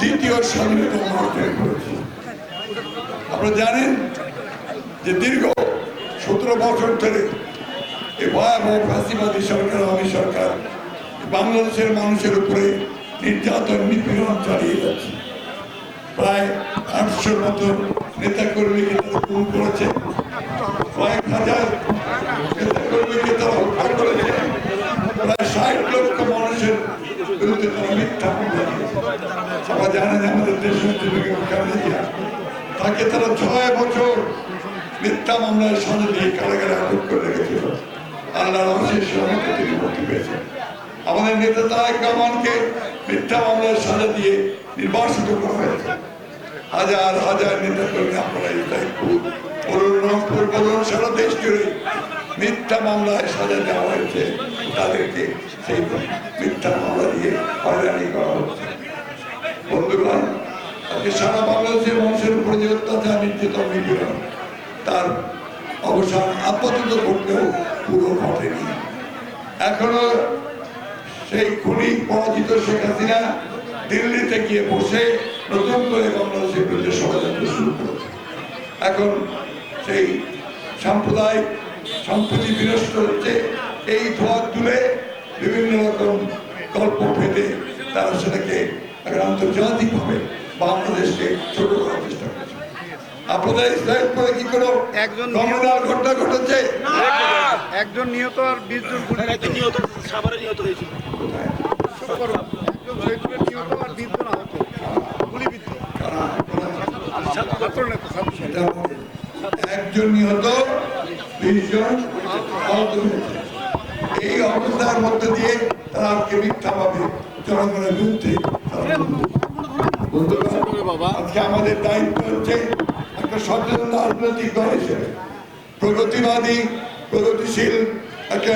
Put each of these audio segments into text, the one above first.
দ্বিতীয় স্বাধীনতা অর্জন করেছে আপনারা জানেন যে দীর্ঘ সতেরো বছর ধরে এই ভয়াবহ ফাঁসিবাদী সরকার, আওয়ামী সরকার বাংলাদেশের মানুষের উপরে নির্যাতন, নিপীড়ন চালিয়ে যাচ্ছে। প্রায় আটশোর মতো নেতা কর্মীকে খুন করেছে। কয়েক হাজার নেতা কর্মীকে তারা হত্যা করেছে প্রায় ষাট লক্ষ মানুষের বিরুদ্ধে তারা মিথ্যা সবাই জানেন আমাদের দেশের তাকে তারা ছয় বছর মিথ্যা মামলায় সাজা দিয়ে কারাগারে আটক করে রেখেছিল। আল্লাহর অশেষ রহমতে তিনি মুক্তি পেয়েছেন। আমাদের নেতা তারেক রহমানকে মিথ্যা মামলায় সাজা দিয়ে নির্বাসিত করা হয়েছে। হাজার হাজার নেতা কর্মী আপনারা এই দায়িত্বপুর বলুন রংপুর বলুন সারা দেশ জুড়ে মিথ্যা মামলায় সাজা দেওয়া হয়েছে। তাদেরকে সেই মিথ্যা মামলা দিয়ে হয়রানি করা হচ্ছে। বন্ধুগণ, আজকে সারা বাংলাদেশের মানুষের উপরে যে অত্যাচার, নির্যাতন, নিপীড়ন, তার অবসান আপাতত ঘটলেও পুরো ঘটেনি। এখনও সেই খুনি পরাজিত শেখ হাসিনা দিল্লিতে গিয়ে বসে নতুন করে বাংলাদেশের বিরুদ্ধে ষড়যন্ত্র শুরু করেছে। এখন সেই সাম্প্রদায়িক সম্প্রতি বিনষ্ট হচ্ছে এই ধোয়া তুলে বিভিন্ন রকম গল্প ফেটে তারা সেটাকে আন্তর্জাতিকভাবে বাংলাদেশকে ছোট করার চেষ্টা করছে। আপনাদের ইসরায়েল করে কি কোনো একজন ঘটনা ঘটেছে? একজন নিহত আর বিশ জন নিহত সাভারে নিহত হয়েছিল। একজন নিহত আর বিশ জন আহত গুলিবিদ্ধ ছাত্র নেতা ছাত্র সেটা একজন নিহত, বিশ জন আহত হয়েছে এই অবস্থার মধ্যে দিয়ে তারা আজকে মিথ্যাভাবে জনগণের বিরুদ্ধে আজকে আমাদের দায়িত্ব হচ্ছে একটা সচেতন রাজনৈতিক দল হিসেবে। প্রগতিবাদী, প্রগতিশীল, একটা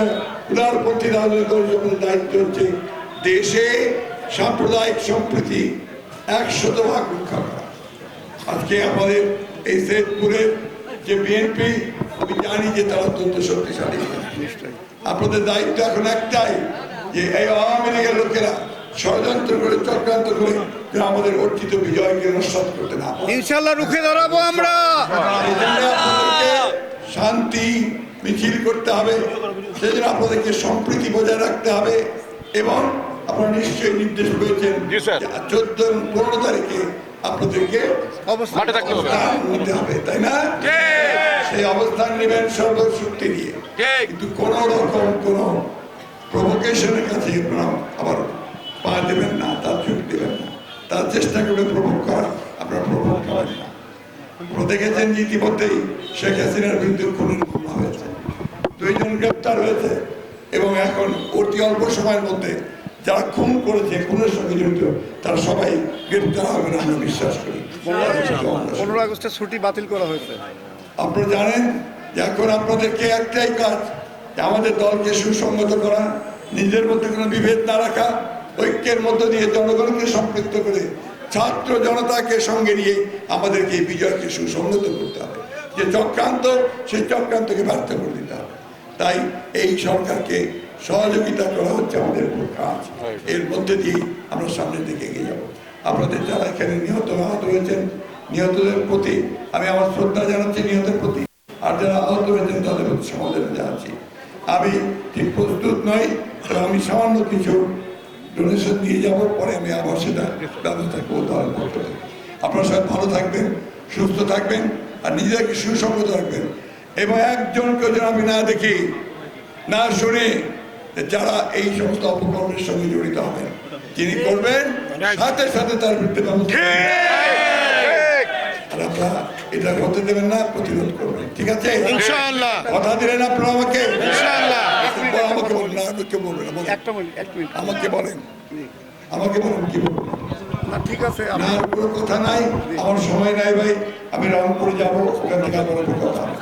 উদারপন্থী রাজনৈতিক দল আমাদের দায়িত্ব হচ্ছে দেশে সাম্প্রদায়িক সম্প্রীতি একশত ভাগ রক্ষা করা। আজকে আমাদের এই সৈয়দপুরের যে বিএনপি আমি জানি যে তারা অত্যন্ত শক্তিশালী। আপনাদের দায়িত্ব এখন একটাই যে এই আওয়ামী লীগের লোকেরা ষড়যন্ত্র করে চক্রান্ত করে আমাদের অর্জিত বিজয়কে নস্বাত করতে না ইনশাল্লাহ রুখে দাঁড়াবো আমরা। শান্তি মিছিল করতে হবে সেই জন্য আপনাদেরকে সম্প্রীতি বজায় রাখতে হবে এবং আপনারা নিশ্চয়ই নির্দেশ পেয়েছেন চোদ্দ এবং পনেরো তারিখে আপনাদেরকে অবস্থা অবস্থান নিতে হবে তাই না? সেই অবস্থান নেবেন সর্বশক্তি দিয়ে। কিন্তু কোন রকম কোন প্রভোকেশনের কাছে আবার পা দেবেন না তার চোখ দেবেন না। তার চেষ্টা করবে প্রভোগ করা আপনারা প্রভোগ করেন না। দেখেছেন ইতিমধ্যেই শেখ হাসিনার বিরুদ্ধে খুনের মামলা হয়েছে। দুইজন গ্রেপ্তার হয়েছে এবং এখন অতি অল্প সময়ের মধ্যে যারা খুন করেছে খুনের সঙ্গে জড়িত তারা সবাই গ্রেপ্তার হবে না আমরা বিশ্বাস করি। পনেরো আগস্টের ছুটি বাতিল করা হয়েছে। আপনারা জানেন যে এখন আপনাদেরকে একটাই কাজ আমাদের দলকে সুসংগত করা নিজের মধ্যে কোনো বিভেদ না রাখা ঐক্যের মধ্য দিয়ে জনগণকে সম্পৃক্ত করে ছাত্র জনতাকে সঙ্গে নিয়ে আমাদেরকে এই বিজয়কে সুসংগত করতে হবে। যে চক্রান্ত সেই চক্রান্তকে ব্যর্থ করে দিতে হবে। তাই এই সরকারকে সহযোগিতা করা হচ্ছে আমাদের কাজ। এর মধ্যে দিয়ে আমরা সামনের দিকে এগিয়ে যাব। আপনাদের যারা এখানে নিহত আহত হয়েছেন, নিহতদের প্রতি আমি আমার শ্রদ্ধা জানাচ্ছি নিহতের প্রতি। আর যারা আহত হয়েছেন, তাদের প্রতি সমাধানে জানাচ্ছি। আমি ঠিক প্রস্তুত নই আমি সামান্য কিছু ডোনেশন দিয়ে যাব, পরে আমি আবার সেটা ব্যবস্থা করব তাহলে করতে। আপনারা সবাই ভালো থাকবেন, সুস্থ থাকবেন, আর নিজেকে সুসংগত রাখবেন। এবং একজনকে যেন আমি না দেখি, না শুনি যারা এই সমস্ত অপকর্মের সঙ্গে জড়িত হবেন তিনি করবেন সাথে সাথে তার বিরুদ্ধে ব্যবস্থা আর আপনারা এটা হতে দেবেন না প্রতিরোধ করবেন ঠিক আছে? কথা দিলেন আপনারা আমাকে? আমাকে বলুন না আমাকে বলবেন আমাকে বলেন। আমাকে বলুন কি বলবেন? ঠিক আছে না আপনি- আর কোনো কথা নাই। আমার সময় নাই ভাই আমি রংপুরে যাব ওখান থেকে আবার কথা হবে।